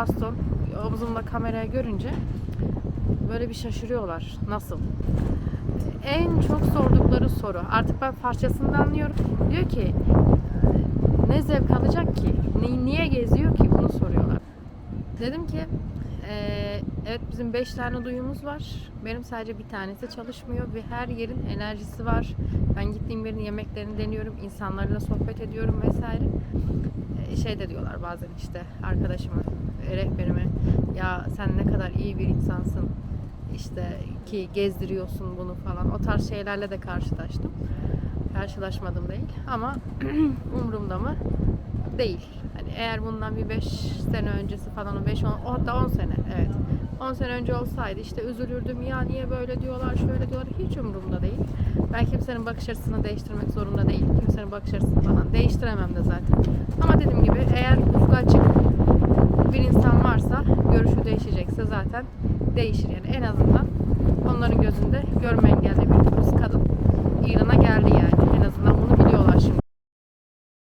baston omzumda kameraya görünce böyle bir şaşırıyorlar. Nasıl? En çok sordukları soru. Artık ben parçasını anlıyorum. Diyor ki ne zevk alacak ki? Ni- Niye geziyor ki? Bunu soruyorlar. Dedim ki eee, evet bizim 5 tane duyumuz var. Benim sadece bir tanesi çalışmıyor ve her yerin enerjisi var. Ben gittiğim yerin yemeklerini deniyorum, insanlarla sohbet ediyorum vesaire. Eee, şey de diyorlar bazen işte arkadaşıma, rehberime ya sen ne kadar iyi bir insansın işte ki gezdiriyorsun bunu falan. O tarz şeylerle de karşılaştım. Karşılaşmadım değil ama umurumda mı? Değil. Hani eğer bundan bir 5 sene öncesi falan o 5 10 hatta 10 sene evet. 10 sene önce olsaydı işte üzülürdüm ya niye böyle diyorlar şöyle diyorlar hiç umurumda değil. Ben kimsenin bakış açısını değiştirmek zorunda değilim. Kimsenin bakış açısını falan değiştiremem de zaten. Ama dediğim gibi eğer ufku açık bir insan varsa görüşü değişecekse zaten değişir yani en azından onların gözünde görme engelli bir kadın İran'a geldiği